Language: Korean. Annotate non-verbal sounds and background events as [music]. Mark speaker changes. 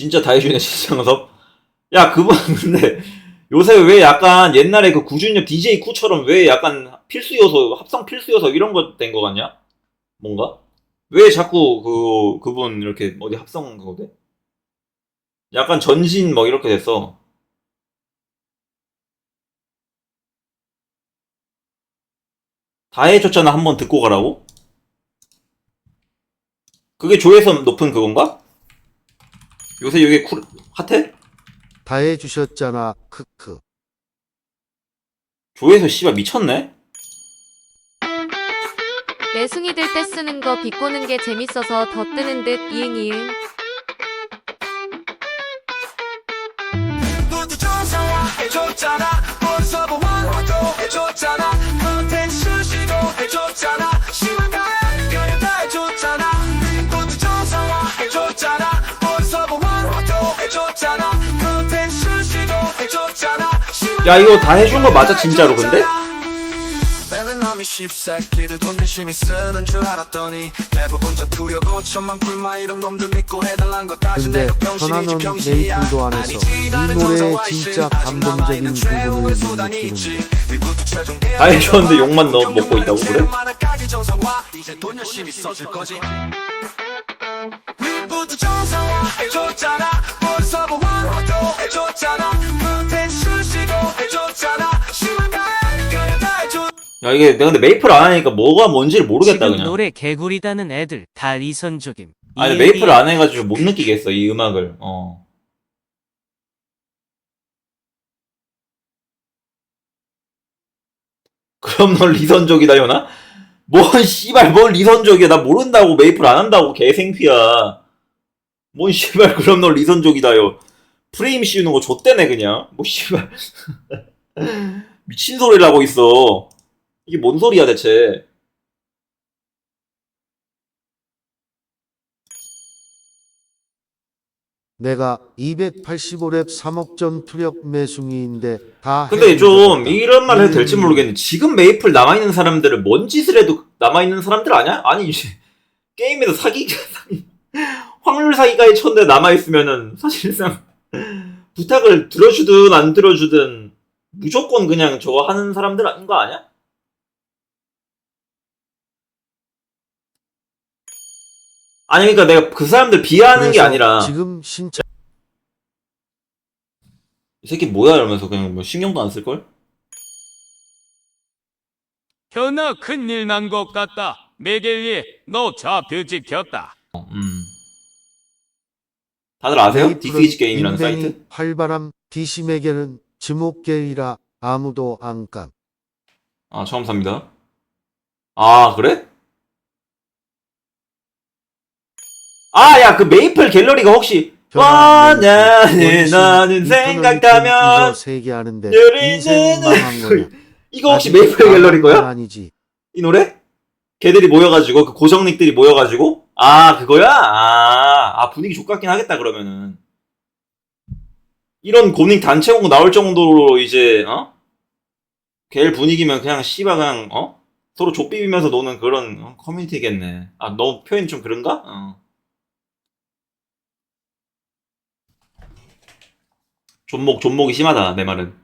Speaker 1: 진짜 다 해주네 신창섭. 야 그분 [laughs] 근데 요새 왜 약간 옛날에 그 구준엽 DJ 쿠처럼 왜 약간 필수 요소 합성 필수 요소 이런 거 된 거 같냐? 뭔가? 왜 자꾸 그 그분 이렇게 어디 합성 그거 돼? 약간 전신 뭐 이렇게 됐어. 다 해줬잖아 한 번 듣고 가라고? 그게 조회수 높은 그건가? 요새 이게 쿨 핫해?
Speaker 2: 다 해주셨잖아. 크크.
Speaker 1: 조회수 씨발 미쳤네?
Speaker 3: 매숭이 들 때 쓰는 거 비꼬는 게 재밌어서 더 뜨는 듯 이응 이응.
Speaker 4: 모두 조사해줬잖아
Speaker 1: 야 이거 다 해준 거 맞아 진짜로 근데?
Speaker 4: 놈이 십새끼들 돈 열심히 쓰는 줄 알았더니 대부분 저 두려고 천만 불만 이런 놈들 믿고 해달란
Speaker 2: 근데
Speaker 4: 내가 병신이지 병신이야
Speaker 2: 메이플도 안에서
Speaker 4: 아니지,
Speaker 2: 이
Speaker 4: 나는 정서와
Speaker 2: 진짜
Speaker 4: 있을 아직
Speaker 2: 감동적인
Speaker 4: 남아있는 최후의
Speaker 2: 부분을
Speaker 4: 수단이
Speaker 2: 느끼는
Speaker 4: 있지.
Speaker 1: 다 해줬는데 욕만 넣, 먹고 있다고 그래?
Speaker 4: 이제 돈 열심히 써줄 거지 모두 정상화해줬잖아
Speaker 1: 야 이게 내가 근데 메이플 안 하니까 뭐가 뭔지를 모르겠다
Speaker 5: 지금
Speaker 1: 그냥.
Speaker 5: 노래 개구리다는 애들 다 리선족임.
Speaker 1: 아니
Speaker 5: 이
Speaker 1: 메이플 안 해가지고 못 느끼겠어 이 음악을. 어. [laughs] 그럼 넌 리선족이다 연아? 뭔 씨발 뭔 리선족이야. 나 모른다고 메이플 안 한다고 개생피야. 뭔 씨발 그럼 넌 리선족이다 요. 프레임 씌우는 거 좆대네 그냥. 뭐 씨발. [laughs] 미친 소리를 하고 있어 이게 뭔 소리야 대체
Speaker 2: 내가 285랩 3억 전 투력 매숭이인데 다
Speaker 1: 근데 좀. 이런 말 해도 될지
Speaker 2: 음.
Speaker 1: 모르겠는데 지금 메이플 남아 있는 사람들은 뭔 짓을 해도 남아 있는 사람들 아니야? 아니 이제 게임에서 사기 사기 확률 사기까지 쳤는데 남아 있으면은 사실상 부탁을 들어주든 안 들어주든 무조건 그냥 저거 하는 사람들 아닌 거 아니야? 아니 그러니까 내가 그 사람들 비하하는 게
Speaker 2: 그래서
Speaker 1: 아니라
Speaker 2: 지금 신차
Speaker 1: 이 새끼 뭐야 이러면서 그냥 뭐 신경도 안 쓸 걸?
Speaker 6: 현아 큰일 난 것 같다. 메겔리, 너 좌표 찍혔다.
Speaker 1: 음. 다들 아세요? 디스이지 게임이라는 사이트?
Speaker 2: 활발함 디시메게는 지목게이라 아무도 안 감.
Speaker 1: 아, 처음 삽니다. 아, 그래? 아, 야, 그 메이플 갤러리가 혹시 와냐네 나는 생각하면
Speaker 2: 세개 하는데 인생 망한 거냐?
Speaker 1: 이거 혹시 메이플 갤러리 거야?
Speaker 2: 아니지.
Speaker 1: 이 노래? 걔들이 모여가지고 그 고정닉들이 모여가지고 아 그거야? 아, 아 분위기 족같긴 하겠다 그러면은 이런 고닉 단체 공고 나올 정도로 이제 어? 걔 분위기면 그냥 씨발 그냥 어? 서로 족비비면서 노는 그런 어, 커뮤니티겠네 아너 표현 좀 그런가? 어. 존목 존목이 심하다 내 말은